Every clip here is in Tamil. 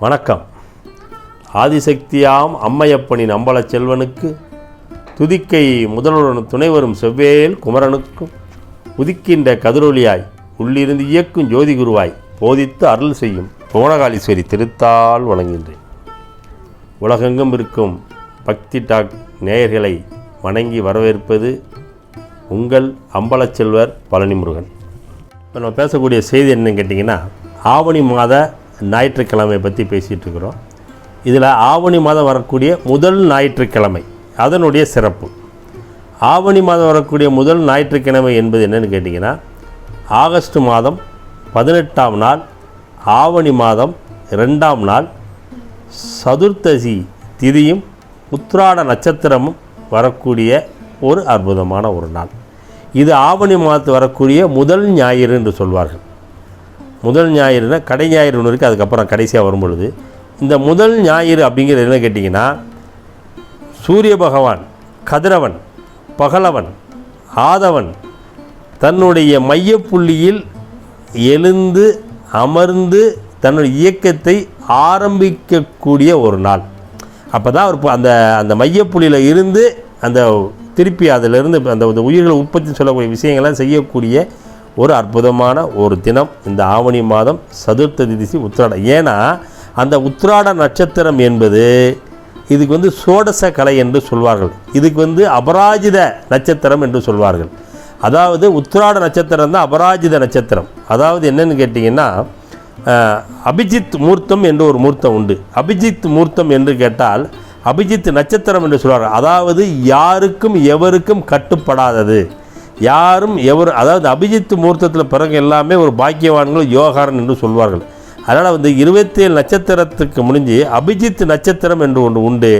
வணக்கம். ஆதிசக்தியாம் அம்மையப்பனின் அம்பலச் செல்வனுக்கு துதிக்கை முதல்வருடன் துணைவரும் செவ்வேல் குமரனுக்கும் உதிக்கின்ற கதிரொலியாய் உள்ளிருந்து இயக்கும் ஜோதி குருவாய் போதித்து அருள் செய்யும் புவனகாலீஸ்வரி திருத்தால் வழங்குகின்றேன் உலகெங்கும் இருக்கும் பக்தி டாக் நேயர்களை வணங்கி வரவேற்பது உங்கள் அம்பலச்செல்வர் பழனிமுருகன். பழனி முருகன் இப்போ நம்ம பேசக்கூடிய செய்தி என்னன்னு கேட்டிங்கன்னா ஆவணி மாத ஞாயிற்றுக்கிழமை பற்றி பேசிகிட்டு இருக்கிறோம் இதில் ஆவணி மாதம் வரக்கூடிய முதல் ஞாயிற்றுக்கிழமை அதனுடைய சிறப்பு. ஆவணி மாதம் வரக்கூடிய முதல் ஞாயிற்றுக்கிழமை என்பது என்னன்னு கேட்டிங்கன்னா ஆகஸ்ட் மாதம் பதினெட்டாம் நாள் ஆவணி மாதம் ரெண்டாம் நாள் சதுர்த்தசி திதியும் உத்ராட நட்சத்திரமும் வரக்கூடிய ஒரு அற்புதமான ஒரு நாள். இது ஆவணி மாதத்து வரக்கூடிய முதல் ஞாயிறு என்று சொல்வார்கள். முதல் ஞாயிறுனா கடை ஞாயிறு ஒன்று இருக்குது அதுக்கப்புறம் கடைசியாக வரும் பொழுது. இந்த முதல் ஞாயிறு அப்படிங்கிறது என்ன கேட்டிங்கன்னா சூரிய பகவான் கதிரவன் பகலவன் ஆதவன் தன்னுடைய மையப்புள்ளியில் எழுந்து அமர்ந்து தன்னுடைய இயக்கத்தை ஆரம்பிக்கக்கூடிய ஒரு நாள். அப்போ தான் அவர் அந்த அந்த மையப்புள்ளியில் இருந்து அந்த திருப்பி அதிலிருந்து அந்த அந்த உயிர்களை உற்பத்தி சொல்லக்கூடிய விஷயங்கள்லாம் செய்யக்கூடிய ஒரு அற்புதமான ஒரு தினம் இந்த ஆவணி மாதம் சதுர்த்த திசி உத்திராடம். ஏன்னா அந்த உத்திராட நட்சத்திரம் என்பது இதுக்கு வந்து சோடச கலை என்று சொல்வார்கள். இதுக்கு வந்து அபராஜித நட்சத்திரம் என்று சொல்வார்கள். அதாவது உத்திராட நட்சத்திரம் தான் அபராஜித நட்சத்திரம். அதாவது என்னென்னு கேட்டிங்கன்னா அபிஜித் மூர்த்தம் என்று ஒரு மூர்த்தம் உண்டு. அபிஜித் மூர்த்தம் என்று கேட்டால் அபிஜித் நட்சத்திரம் என்று சொல்வார். அதாவது யாருக்கும் எவருக்கும் கட்டுப்படாதது. யாரும் எவர் அதாவது அபிஜித் மூர்த்தத்தில் பிறகு எல்லாமே ஒரு பாக்கியவான்கள் யோகாரன் என்று சொல்வார்கள். அதனால் வந்து இருபத்தேழு நட்சத்திரத்துக்கு முடிஞ்சு அபிஜித் நட்சத்திரம் என்று ஒன்று உண்டு.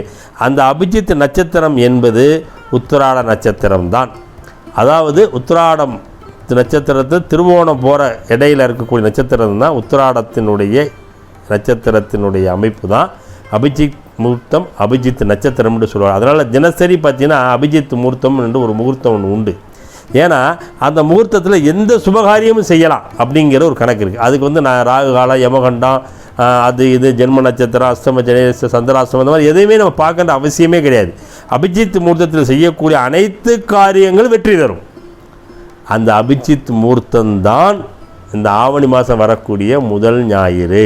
அந்த அபிஜித் நட்சத்திரம் என்பது உத்திராட நட்சத்திரம் தான். அதாவது உத்திராடம் நட்சத்திரத்தை திருவோணம் போகிற இடையில இருக்கக்கூடிய நட்சத்திரம் தான் உத்திராடத்தினுடைய நட்சத்திரத்தினுடைய அமைப்பு தான். அபிஜித் முகூர்த்தம் அபிஜித் நட்சத்திரம்னு சொல்லுவாங்க அதனால் தினசரி பார்த்தீங்கன்னா அபிஜித் முகூர்த்தம் என்று ஒரு முகூர்த்தம் ஒன்று உண்டு. ஏன்னா அந்த முகூர்த்தத்தில் எந்த சுபகாரியமும் செய்யலாம் அப்படிங்கிற ஒரு கணக்கு இருக்குது அதுக்கு வந்து நான் ராகு காலம் யமகண்டம் அது இது ஜென்ம நட்சத்திரம் அஷ்டம ஜனேச சந்திராஷ்டமம் அந்த மாதிரி எதையுமே நம்ம பார்க்கற அவசியமே கிடையாது. அபிஜித் முகூர்த்தத்தில் செய்யக்கூடிய அனைத்து காரியங்களும் வெற்றி தரும். அந்த அபிஜித் மூர்த்தம்தான் இந்த ஆவணி மாதம் வரக்கூடிய முதல் ஞாயிறு.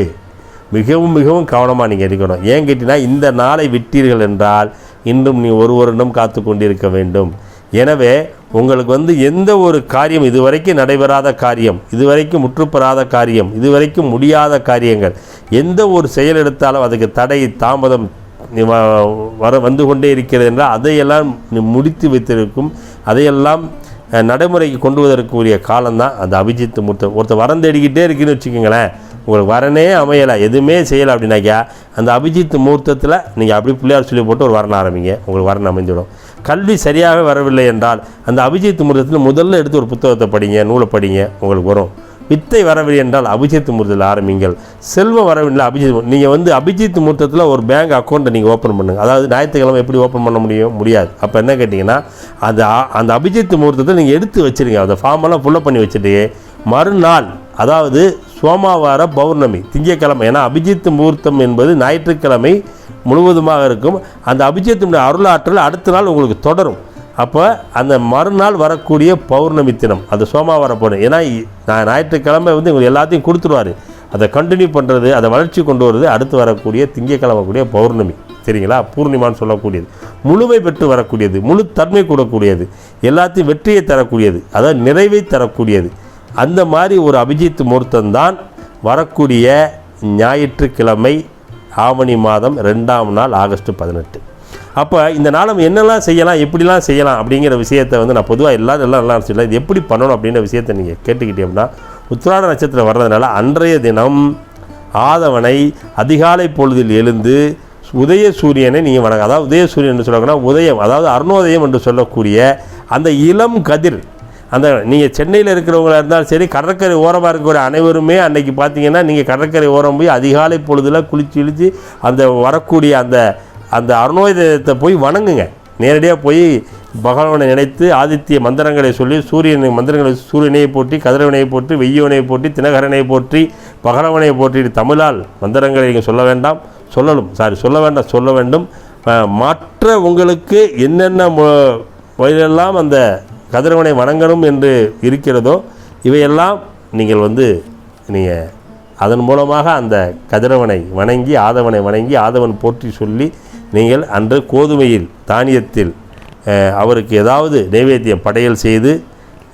மிகவும் மிகவும் கவனமாக நீங்கள் இருக்கணும். ஏன் கேட்டிங்கன்னா இந்த நாளை விட்டீர்கள் என்றால் இன்னும் நீ ஒரு வருடம் காத்து கொண்டிருக்க வேண்டும். எனவே உங்களுக்கு வந்து எந்த ஒரு காரியம் இதுவரைக்கும் நடைபெறாத காரியம் இதுவரைக்கும் முற்றுப்பெறாத காரியம் இதுவரைக்கும் முடியாத காரியங்கள் எந்த ஒரு செயல் எடுத்தாலும் அதுக்கு தடை தாமதம் வ- வர வந்து கொண்டே இருக்கிறது என்றால் அதையெல்லாம் முடித்து வைத்திருக்கும் அதையெல்லாம் நடைமுறைக்கு கொண்டு வருவதற்குரிய காலம்தான். அந்த அபிஜித் மூர்த்தம் ஒருத்தர் வரம் தேடிக்கிட்டே இருக்குன்னு வச்சுக்கோங்களேன். உங்களுக்கு வரனே அமையலை. எதுவுமே செய்யலை அப்படின்னாக்கா அந்த அபிஜித் முகூர்த்தத்தில் நீங்கள் அப்படி பிள்ளையார் சொல்லி போட்டு ஒரு வரன் ஆரம்பிங்க. உங்களுக்கு வரன் அமைந்துவிடும். கல்வி சரியாக வரவில்லை என்றால் அந்த அபிஜித் முகூர்த்தத்தில் முதல்ல எடுத்து ஒரு புத்தகத்தை படிங்க நூலை படிங்க உங்களுக்கு வரும். வித்தை வரவில்லை என்றால் அபிஜித் முகூர்த்தத்தில் ஆரம்பிங்கள். செல்வம் வரவில்லை அபிஜித் நீங்கள் வந்து அபிஜித் முகூர்த்தத்தில் ஒரு பேங்க் அக்கௌண்ட்டை நீங்கள் ஓப்பன் பண்ணுங்கள் அதாவது ஞாயிற்றுக்கிழமை எப்படி ஓப்பன் பண்ண முடியும்? முடியாது. அப்போ என்ன கேட்டிங்கன்னா அந்த அந்த அபிஜித் முகூர்த்தத்தை நீங்கள் எடுத்து வச்சிருங்க. அந்த ஃபார்மெல்லாம் ஃபுல்லப் பண்ணி வச்சுட்டு மறுநாள் அதாவது சோமவார பௌர்ணமி திங்கட்கிழமை. ஏன்னா அபிஜித் முகூர்த்தம் என்பது ஞாயிற்றுக்கிழமை முழுவதுமாக இருக்கும். அந்த அபிஜித்தினுடைய அருளாற்றல் அடுத்த நாள் உங்களுக்கு தொடரும். அப்போ அந்த மறுநாள் வரக்கூடிய பௌர்ணமி தினம் அந்த சோமாவார பௌர்ணமி. ஏன்னா நான் ஞாயிற்றுக்கிழமை வந்து உங்களுக்கு எல்லாத்தையும் கொடுத்துருவாரு. அதை கண்டினியூ பண்ணுறது அதை வளர்ச்சி கொண்டு வருது அடுத்து வரக்கூடிய திங்கட்கிழமை கூடிய பௌர்ணமி. சரிங்களா? பூர்ணிமான்னு சொல்லக்கூடியது. முழுமை பெற்று வரக்கூடியது முழு தன்மை கூடக்கூடியது. எல்லாத்தையும் வெற்றியை தரக்கூடியது அதாவது நிறைவை தரக்கூடியது. அந்த மாதிரி ஒரு அபிஜித் முகூர்த்தம்தான் வரக்கூடிய ஞாயிற்றுக்கிழமை ஆவணி மாதம் ரெண்டாம் நாள் ஆகஸ்ட் பதினெட்டு. அப்போ இந்த நாள் என்னெல்லாம் செய்யலாம் எப்படிலாம் செய்யலாம் அப்படிங்கிற விஷயத்தை வந்து நான் பொதுவாக எல்லாரும் எல்லாம் எல்லாம் சொல்லலாம் இது எப்படி பண்ணணும் அப்படின்ற விஷயத்தை நீங்கள் கேட்டுக்கிட்டீங்கன்னா உத்திராட நட்சத்திரம் வர்றதுனால அன்றைய தினம் ஆதவனை அதிகாலை பொழுதில் எழுந்து உதய சூரியனை நீங்கள் வணங்க அதாவது உதய சூரியன் என்று சொல்லணும்னா உதயம் அதாவது அருணோதயம் என்று சொல்லக்கூடிய அந்த இளம் கதிர் அந்த நீங்கள் சென்னையில் இருக்கிறவங்களாக இருந்தாலும் சரி கடற்கரை ஓரமாக இருக்கக்கூடிய அனைவருமே அன்னைக்கு பார்த்தீங்கன்னா நீங்கள் கடற்கரை ஓரம் போய் அதிகாலை பொழுதில் குளிச்சு இழிச்சு அந்த வரக்கூடிய அந்த அந்த அருணோதயத்தை போய் வணங்குங்க. நேரடியாக போய் பகவானை நினைத்து ஆதித்ய மந்திரங்களை சொல்லி சூரியனை மந்திரங்களை சூரியனை போற்றி கதிரவனை போற்றி வெய்யவனை போற்றி தினகரனை போற்றி பகரவனை போற்றி. தமிழால் மந்திரங்களை நீங்கள் சொல்ல வேண்டாம். சொல்லணும் சாரி சொல்ல வேண்டாம் சொல்ல வேண்டும். மற்ற உங்களுக்கு என்னென்ன மு- வழியெல்லாம் அந்த கதிரவனை வணங்கணும் என்று இருக்கிறதோ இவையெல்லாம் நீங்கள் வந்து நீங்கள் அதன் மூலமாக அந்த கதிரவனை வணங்கி ஆதவனை வணங்கி ஆதவன் போற்றி சொல்லி நீங்கள் அன்று கோதுமையில் தானியத்தில் அவருக்கு ஏதாவது நைவேத்தியம் படையல் செய்து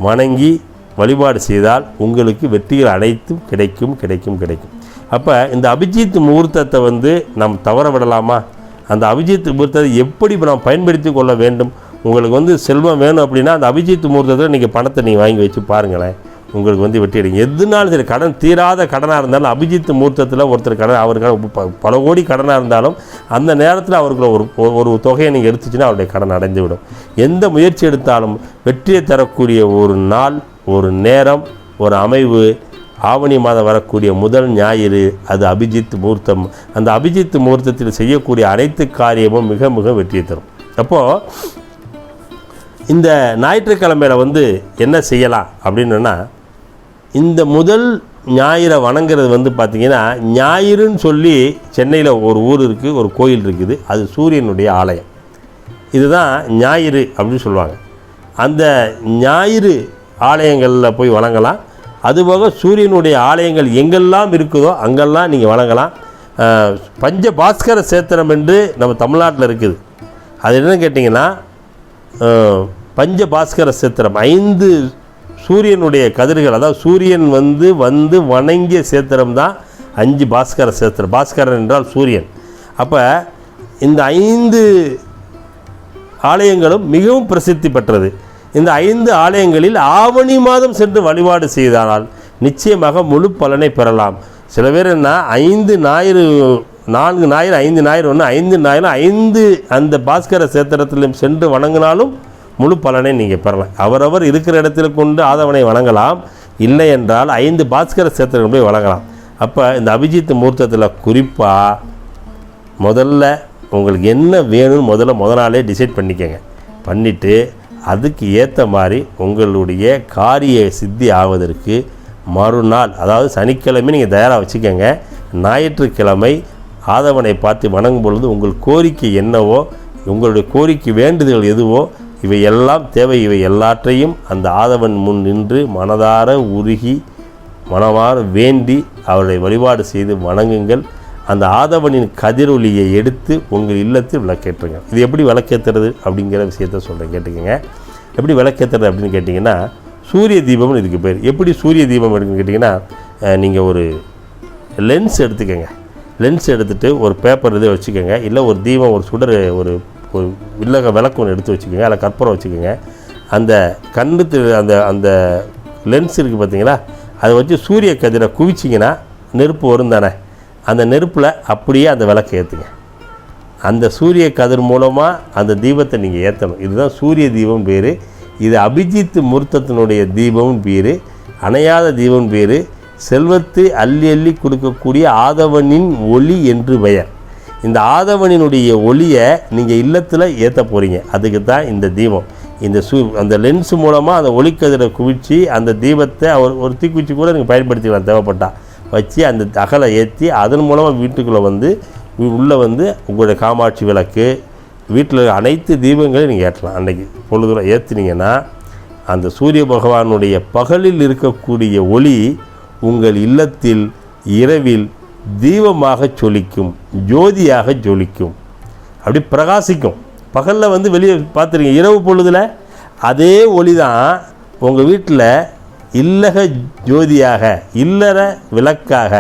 வணங்கி வழிபாடு செய்தால் உங்களுக்கு வெற்றிகள் அனைத்தும் கிடைக்கும் கிடைக்கும் கிடைக்கும். அப்போ இந்த அபிஜித் முகூர்த்தத்தை வந்து நாம் தவற விடலாமா? அந்த அபிஜித் முகூர்த்தத்தை எப்படி நாம் பயன்படுத்தி கொள்ள வேண்டும்? உங்களுக்கு வந்து செல்வம் வேணும் அப்படின்னா அந்த அபிஜித் முகூர்த்தத்தில் நீங்கள் பணத்தை நீங்கள் வாங்கி வச்சு பாருங்களேன். உங்களுக்கு வந்து வெற்றி எடுங்க எதுனாலும் சரி கடன் தீராத கடனாக இருந்தாலும் அபிஜித் முகூர்த்தத்தில் ஒருத்தர் கடன் அவருக்கு ப- பல கோடி கடனாக இருந்தாலும் அந்த நேரத்தில் அவருக்கு ஒரு ஒரு- தொகையை நீங்கள் எடுத்துச்சுன்னா அவருடைய கடன் அடைந்துவிடும். எந்த முயற்சி எடுத்தாலும் வெற்றியை தரக்கூடிய ஒரு நாள் ஒரு நேரம் ஒரு அமைவு ஆவணி மாதம் வரக்கூடிய முதல் ஞாயிறு அது அபிஜித் முகூர்த்தம். அந்த அபிஜித் முகூர்த்தத்தில் செய்யக்கூடிய அனைத்து காரியமும் மிக மிக வெற்றியை தரும். அப்போது இந்த ஞாயிற்றுக்கிழமையில் வந்து என்ன செய்யலாம் அப்படின்னா இந்த முதல் ஞாயிறை வணங்குறது வந்து பார்த்திங்கன்னா ஞாயிறுன்னு சொல்லி சென்னையில் ஒரு ஊர் இருக்குது ஒரு கோயில் இருக்குது அது சூரியனுடைய ஆலயம். இதுதான் ஞாயிறு அப்படின்னு சொல்லுவாங்க. அந்த ஞாயிறு ஆலயங்களில் போய் வணங்கலாம். அதுபோக சூரியனுடைய ஆலயங்கள் எங்கெல்லாம் இருக்குதோ அங்கெல்லாம் நீங்கள் வணங்கலாம். பஞ்ச பாஸ்கர சேத்திரம் என்று நம்ம தமிழ்நாட்டில் இருக்குது. அது என்னன்னு கேட்டிங்கன்னா பஞ்ச பாஸ்கர சேத்திரம். ஐந்து சூரியனுடைய கதிர்கள் அதாவது சூரியன் வந்து வந்து வணங்கிய சேத்திரம் தான் அஞ்சு பாஸ்கர சேத்திரம். பாஸ்கரன் என்றால் சூரியன். அப்போ இந்த ஐந்து ஆலயங்களும் மிகவும் பிரசித்தி பெற்றது. இந்த ஐந்து ஆலயங்களில் ஆவணி மாதம் சென்று வழிபாடு செய்தானால் நிச்சயமாக முழு பலனை பெறலாம். சில பேர் என்ன ஐந்து ஞாயிறு நான்கு ஞாயிறு ஐந்து ஞாயிறு ஒன்று ஐந்து ஞாயிறு ஐந்து அந்த பாஸ்கர சேத்திரத்திலும் சென்று வணங்கினாலும் முழு பலனை நீங்கள் பெறலாம். அவரவர் இருக்கிற இடத்துல கொண்டு ஆதவனை வணங்கலாம். இல்லை என்றால் ஐந்து பாஸ்கர சேத்திரம் போய் வழங்கலாம். அப்போ இந்த அபிஜித் முகூர்த்தத்தில் குறிப்பாக முதல்ல உங்களுக்கு என்ன வேணும்னு முதல்ல முத நாளே டிசைட் பண்ணிக்கோங்க. பண்ணிவிட்டு அதுக்கு ஏற்ற மாதிரி உங்களுடைய காரிய சித்தி ஆவதற்கு மறுநாள் அதாவது சனிக்கிழமை நீங்கள் தயாராக வச்சுக்கோங்க. ஞாயிற்றுக்கிழமை ஆதவனை பார்த்து வணங்கும் பொழுது உங்கள் கோரிக்கை என்னவோ உங்களுடைய கோரிக்கை வேண்டுதல் எதுவோ இவை எல்லாம் தேவை. இவை எல்லாற்றையும் அந்த ஆதவன் முன் நின்று மனதார உருகி மனமாற வேண்டி அவரை வழிபாடு செய்து வணங்குங்கள். அந்த ஆதவனின் கதிரொலியை எடுத்து உங்கள் இல்லத்தில் விளக்கேற்றுங்க இது எப்படி விளக்கேற்றுறது அப்படிங்கிற விஷயத்த சொல்கிறேன் கேட்டுக்கோங்க. எப்படி விளக்கேற்றுறது அப்படின்னு கேட்டிங்கன்னா சூரிய தீபம்னு இதுக்கு பேர். எப்படி சூரிய தீபம் எடுக்குன்னு கேட்டிங்கன்னா நீங்கள் ஒரு லென்ஸ் எடுத்துக்கோங்க. லென்ஸ் எடுத்துகிட்டு ஒரு பேப்பர் இதை வச்சுக்கோங்க. இல்லை ஒரு தீபம் ஒரு சுடர் ஒரு ஒரு வில்லக விளக்கு ஒன்று எடுத்து வச்சுக்கோங்க. அதில் கற்பூரம் வச்சுக்கோங்க. அந்த கண்ணுத்து அந்த அந்த லென்ஸ் இருக்குது பார்த்தீங்களா? அதை வச்சு சூரிய கதிரை குவிச்சிங்கன்னா நெருப்பு வரும் தானே? அந்த நெருப்பில் அப்படியே அந்த விளக்கு ஏற்றுங்க அந்த சூரிய கதிர் மூலமாக அந்த தீபத்தை நீங்கள் ஏற்றணும் இதுதான் சூரிய தீபம் பேர் இது அபிஜித் முகூர்த்தத்தினுடைய தீபமும் பேர் அணையாத தீபம் பேர் செல்வத்தை அள்ளி அள்ளி கொடுக்கக்கூடிய ஆதவனின் ஒளி என்று பெயர். இந்த ஆதவனினுடைய ஒளியை நீங்கள் இல்லத்தில் ஏற்ற போகிறீங்க அதுக்கு தான் இந்த தீபம். இந்த சூ அந்த லென்ஸ் மூலமாக அந்த ஒளிக்கதிரை குவிச்சு அந்த தீபத்தை அவர் ஒரு தீக்குச்சி கூட நீங்கள் பயன்படுத்திக்கலாம் தேவைப்பட்டால் வச்சு அந்த அகலை ஏற்றி அதன் மூலமாக வீட்டுக்குள்ளே வந்து உள்ளே வந்து உங்களுடைய காமாட்சி விளக்கு வீட்டில் அனைத்து தீபங்களையும் நீங்கள் ஏற்றலாம். அன்றைக்கி பொழுதுல ஏற்றுனீங்கன்னா அந்த சூரிய பகவானுடைய பகலில் இருக்கக்கூடிய ஒளி உங்கள் இல்லத்தில் இரவில் தீபமாக ஜொலிக்கும் ஜோதியாக ஜொலிக்கும். அப்படி பிரகாசிக்கும். பகலில் வந்து வெளியே பார்த்துருக்கீங்க இரவு பொழுதில் அதே ஒளி தான் உங்கள் வீட்டில் இல்லக ஜோதியாக இல்லற விளக்காக.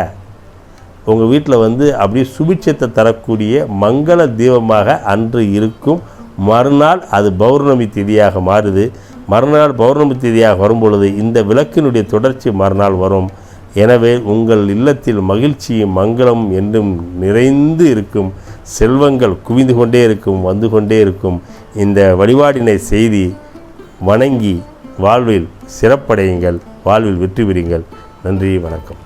உங்கள் வீட்டில் வந்து அப்படியே சுபிட்சத்தை தரக்கூடிய மங்கள தீபமாக அன்று இருக்கும். மறுநாள் அது பௌர்ணமி திதியாக மாறுது. மறுநாள் பௌர்ணமி திதியாக வரும்பொழுது இந்த விளக்கினுடைய தொடர்ச்சி மறுநாள் வரும். எனவே உங்கள் இல்லத்தில் மகிழ்ச்சியும் மங்களம் என்றும் நிறைந்து இருக்கும். செல்வங்கள் குவிந்து கொண்டே இருக்கும் வந்து கொண்டே இருக்கும். இந்த வழிபாடினை செய்தி வணங்கி வாழ்வில் சிறப்படையுங்கள். வாழ்வில் வெற்றி பெறுங்கள். நன்றி வணக்கம்.